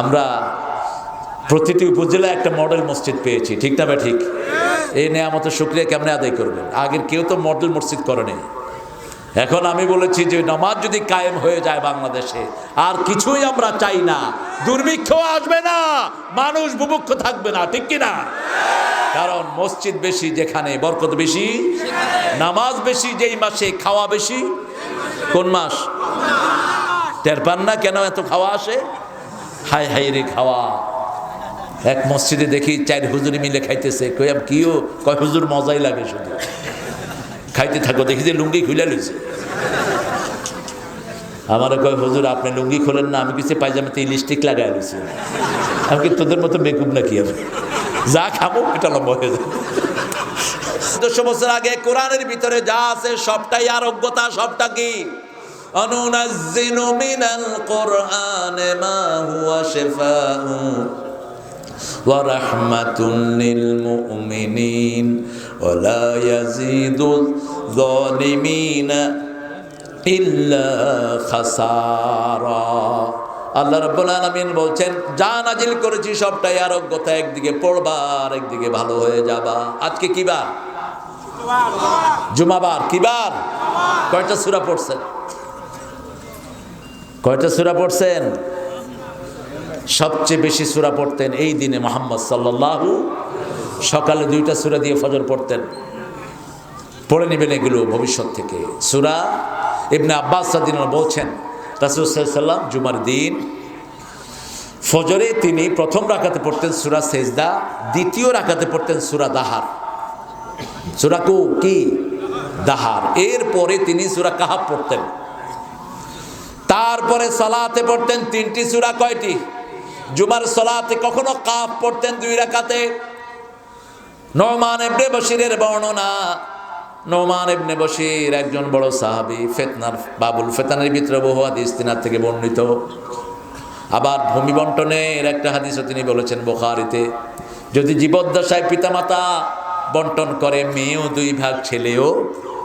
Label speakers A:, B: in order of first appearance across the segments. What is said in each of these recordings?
A: আমরা প্রতিটি উপজেলায় একটা মডেল মসজিদ পেয়েছি ঠিক না বা ঠিক? এই নেয়ামত শুক্রিয়া কেমনে আদায় করবেন? আগের কেউ তো মডেল মসজিদ করেনি। এখন আমি বলেছি যে নামাজ যদি কায়েম হয়ে যায় বাংলাদেশে আর কিছুই আমরা চাই না। দুর্ভিক্ষ আসবে না মানুষ বুভুক্ষ থাকবে না ঠিক কি না কারণ মসজিদ বেশি যেখানে বরকত বেশি নামাজ বেশি যেই মাসে খাওয়া বেশি কোন মাস? টের পান না কেন এত খাওয়া আসে? হাই হাই রে খাওয়া। এক মসজিদে দেখি চার হুজুরি মিলে খাইতেছে। কইয়াম কিও? কয়, হুজুর, মজাই লাগে শুধু। খাইতে থাকো, দেখি যে লুঙ্গি খুলে লইছে। আমারে কয়, হুজুর, আপনি লুঙ্গি খোলেন না, আমি কিছু পায়জামাতে লিপস্টিক লাগাই লইছি আমি কি তোদের মতো মেকুব নাকি আমি? যা খাব এটা লম্বা হয়ে যাবে চোদ্দশো বছর আগে কোরআনের ভিতরে যা আছে, সবটাই আরোগ্যতা, সবটা কি? অনুনাজ্জিনু মিনাল কোরআনে মা হুয়া শিফাউ ওয়া রাহমাতুন লিল মুমিনিন ওয়া লা ইয়াজিদু যালিমিনা ইল্লা খাসারা আল্লাহ রাব্বুল আলামিন বলছেন যা নাজিল করেছি সবটাই আরোগ্যতা একদিকে পড়বা আর একদিকে ভালো হয়ে যাবা। আজকে কি বার? জুমাবার। কি বার? কয়টা সূরা পড়ছেন? কয়টা সুরা পড়ছেন? সবচেয়ে বেশি সুরা পড়তেন এই দিনে মোহাম্মদ সাল্লাল্লাহু সকালে দুইটা সুরা দিয়ে ফজর পড়তেন। পড়ে নেবেন এগুলো ভবিষ্যৎ থেকে। সুরা ইবনে আব্বাস বলছেন, রাসুল সাল্লাম জুমার দিন ফজরে তিনি প্রথম রাখাতে পড়তেন সুরা সেজদা, দ্বিতীয় রাখাতে পড়তেন সুরা দাহার। সুরা কু কি? দাহার। এরপরে তিনি সুরা কাহাব পড়তেন। তারপরে সালাতে পড়তেন তিনটি সুরা কয়টি? জুমার সালাতে কখনো কাপ পড়তেন দুই রাকাতে? নমান এবনে বশিরের বর্ণনা। নোমান ইবনে বশির একজন বড় সাহাবি, ফেতনার বাবুল ফেতনার ভিতরে বহু হাদিস তিনার থেকে বর্ণিত। আবার ভূমি বন্টনের একটা হাদিসও তিনি বলেছেন বোখারিতে, যদি জীবদ্দশায় পিতামাতা বন্টন করে, মেয়েও দুই ভাগ, ছেলেও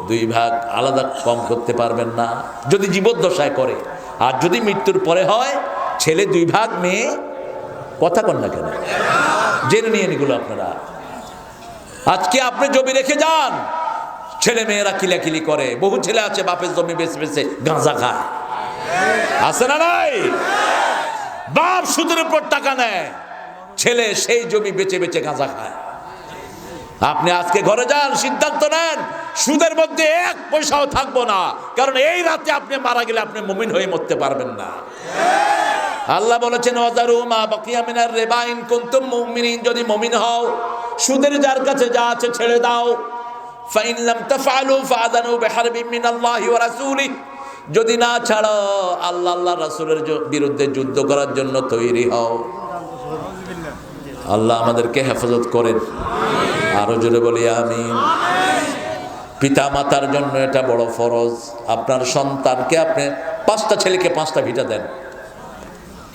A: দুই ভাগ, আলাদা কম করতে পারবেন না। যদি জীবদ্দশায় করে আর যদি মৃত্যুর পরে হয়, ছেলে দুই ভাগ, মেয়ে, কথা কন না কেন? জেনে নিয়ে এগুলো আপনারা। আজকে আপনি জমি রেখে যান, ছেলে মেয়েরা কিলাকিলি করে। বহু ছেলে আছে, বাপের জমি বেছে বেছে গাঁজা খায়। আছে না নাই? বাপ সুদের উপর টাকা নেয়, ছেলে সেই জমি বেচে বেচে গাঁজা খায়। আপনি আজকে ঘরে যান সিদ্ধান্ত নেন। সুদের মধ্যে এক পয়সাও থাকব না। কারণ এই রাতে আপনি মারা গেলে আপনি মুমিন হয়ে মরতে পারবেন না। আল্লাহ বলেছেন ওয়াজারু মা বাকিয়া মিনার রেবাইন কুনতুম মুমিনিন। যদি মুমিন হও সুদের যার কাছে যা আছে ছেড়ে দাও। ফাইন লাম তাফআলু ফাআযানু বিহারবিন মিনাল্লাহি ওয়া রাসূলিহি। যদি না ছাড়ো আল্লাহ আল্লাহ রাসূলের বিরুদ্ধে যুদ্ধ করার জন্য তৈরি হও। আল্লাহ আমাদেরকে হেফাজত করেন। আরও জোরে বলি আমি পিতা মাতার জন্য এটা বড় ফরজ। আপনার সন্তানকে আপনি পাঁচটা ছেলেকে পাঁচটা ভিটা দেন।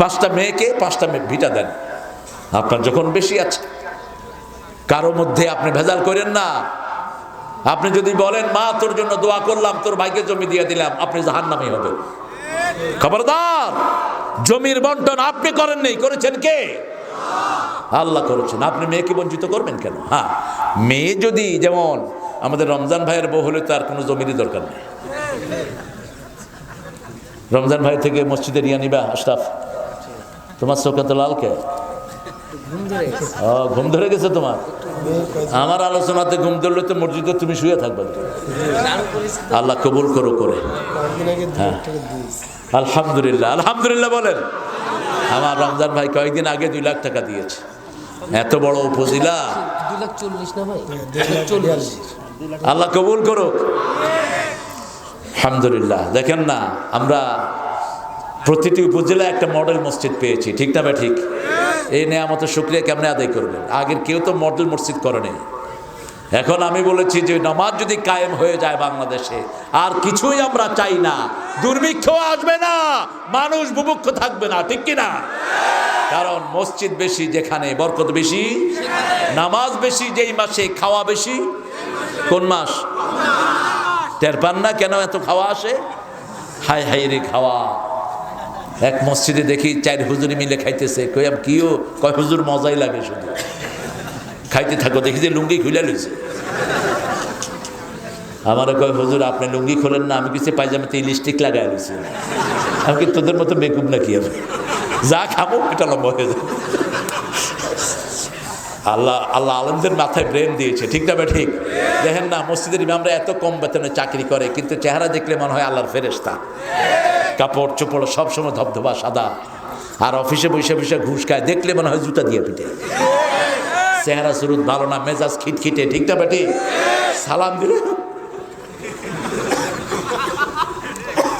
A: পাঁচটা মেয়েকে পাঁচটা ভিটা দেন। আপনার যখন বেশি আছে, কারও মধ্যে আপনি ভেজাল করেন না। আপনি যদি বলেন, মা, তোর জন্য দোয়া করলাম, তোর ভাইকে জমি দিয়ে দিলাম আপনি জাহান নামে হবে। খবরদার, জমির বন্টন আপনি করেন নেই, করেছেন কে? আল্লাহ করেছেন। আপনি মেয়েকে বঞ্চিত করবেন কেন? হ্যাঁ মেয়ে যদি যেমন আমাদের রমজান ভাইয়ের বউ হলে তার কোনো জমিরই দরকার নেই। রমজান ভাই থেকে মসজিদে নিয়ে নিবা আশরাফ? তোমার চোখে তো লালকে ঘুম ধরে গেছে তোমার? আমার আলোচনাতে ঘুম ধরলে তো মসজিদে তুমি শুয়ে থাকবে। আল্লাহ কবুল করো করে হ্যাঁ। আলহামদুলিল্লাহ আলহামদুলিল্লাহ বলেন। আমার রমজান ভাই কয়েকদিন আগে দুই লাখ টাকা দিয়েছে। এত বড় উপজেলা।
B: দুই লাখ চল্লিশ না ভাই? চল্লিশ।
A: আল্লাহ কবুল করুক। আলহামদুলিল্লাহ। দেখেন না আমরা প্রতিটি উপজেলায় একটা মডেল মসজিদ পেয়েছি। ঠিক না বা ঠিক? এই নেয়ামত শুক্রিয়া কেমনে আদায় করবেন? আগের কেউ তো মডেল মসজিদ করেনি এখন আমি বলেছি যে নামাজ যদি কায়েম হয়ে যায় বাংলাদেশে, আর কিছুই আমরা চাই না। দুর্ভিক্ষ আসবে না, মানুষ বুভুক্ষ থাকবে না, ঠিক কি না কারণ মসজিদ বেশি, যেখানে বরকত বেশি, নামাজ বেশি, যেই মাসে খাওয়া বেশি, কোন মাস? টের পান না কেন এত খাওয়া আসে? হাই হাই রে খাওয়া। এক মসজিদে দেখি চার হুজুরি মিলে খাইতেছে। কইয়াম কিও? কয় হুজুর মজাই লাগে শুধু। খাইতে থাকো, দেখি যে লুঙ্গি খুলে লইছে। আমার কয়, হুজুর, আপনি লুঙ্গি খোলেন না, আমি কিছু পায়জামাতে লিপস্টিক লাগাই লইছি। আমি কি তোদের মতো বেকুব নাকি আমি? যা খাব, এটা লম্বা হয়ে যাবে। আল্লাহ আল্লাহ আলমদের মাথায় ব্রেন দিয়েছে, ঠিক না ঠিক? দেখেন না, মসজিদের ইমামরা এত কম বেতনে চাকরি করে, কিন্তু চেহারা দেখলে মনে হয় আল্লাহর ফেরেস্তা কাপড় চোপড় সবসময় ধবধবা সাদা, আর অফিসে বসে বসে ঘুষ খায়, দেখলে মনে হয় জুতা দিয়ে পিটে। চেহারা সুরুত ভালো না মেজাজ খিটখিটে, ঠিক না বেটি? সালাম দিলে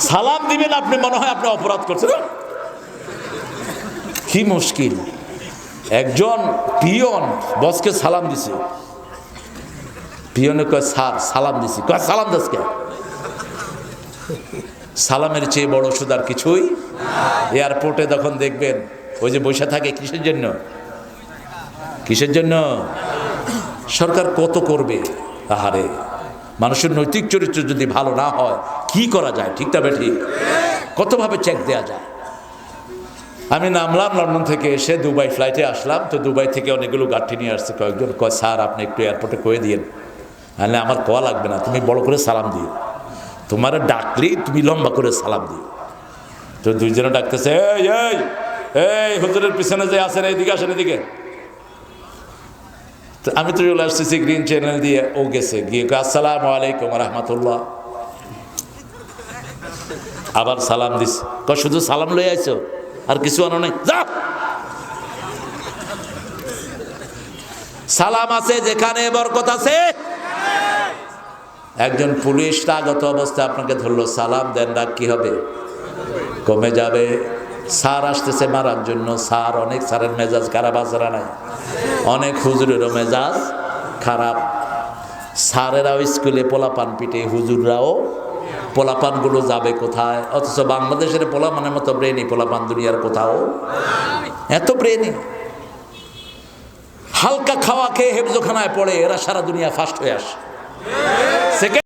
A: সালাম দিবেন আপনি, মনে হয় আপনি অপরাধ করছেন। কি মুশকিল। একজন পিয়ন বসকে সালাম দিছে। পিয়নে কয়, স্যার, সালাম দিছি। কয়, সালাম দাসকে সালামের চেয়ে বড় ওষুধ আর কিছুই? এয়ারপোর্টে যখন দেখবেন, ওই যে বসে থাকে, কিসের জন্য? কিসের জন্য? সরকার কত করবে? আহারে, মানুষের নৈতিক চরিত্র যদি ভালো না হয়, কি করা যায়? ঠিক তবে ঠিক। কতভাবে চেক দেয়া যায়? আমি নামলাম লন্ডন থেকে এসে দুবাই ফ্লাইটে আসলাম। তো দুবাই থেকে অনেকগুলো গাঠি নিয়ে আসছে কয়েকজন। কয়, স্যার, আপনি একটু এয়ারপোর্টে কয়ে দিয়েন। নাহলে আমার কয়া লাগবে না। তুমি বড় করে সালাম দিও। তোমার ডাকলেই তুমি লম্বা করে সালাম দিও। তো দুইজনে ডাকতেছে, এই এই এই, হুজুরের পিছনে যে আসেন এইদিকে আসেন এদিকে আমি তো চলে আসতেছি গ্রিন চ্যানেল দিয়ে, ও গেছে, গিয়ে আসসালামু আলাইকুম রহমতুল্লাহ। আবার সালাম দিস ক শুধু সালাম লই আইছো? আর কিছু আনো নাই? যা! সালাম আছে, যেখানে বরকত আছে। একজন পুলিশ আগত অবস্থায় আপনাকে ধরলো, সালাম দেন ডাক কি হবে? কমে যাবে। সার আসতেছে মারার জন্য। সার অনেক সারের মেজাজ খারাপ আছে নাই। অনেক হুজুরেরও মেজাজ খারাপ। সারেরাও স্কুলে পোলাপান পিটে, হুজুররাও পোলাপানগুলো যাবে কোথায়? অথচ বাংলাদেশের পোলাপানের মতো ব্রেনি পোলাপান দুনিয়ার কোথাও? এত ব্রেনি হালকা খাওয়া খেয়ে হেফজোখানায় পড়ে, এরা সারা দুনিয়া ফাস্ট হয়ে আসে।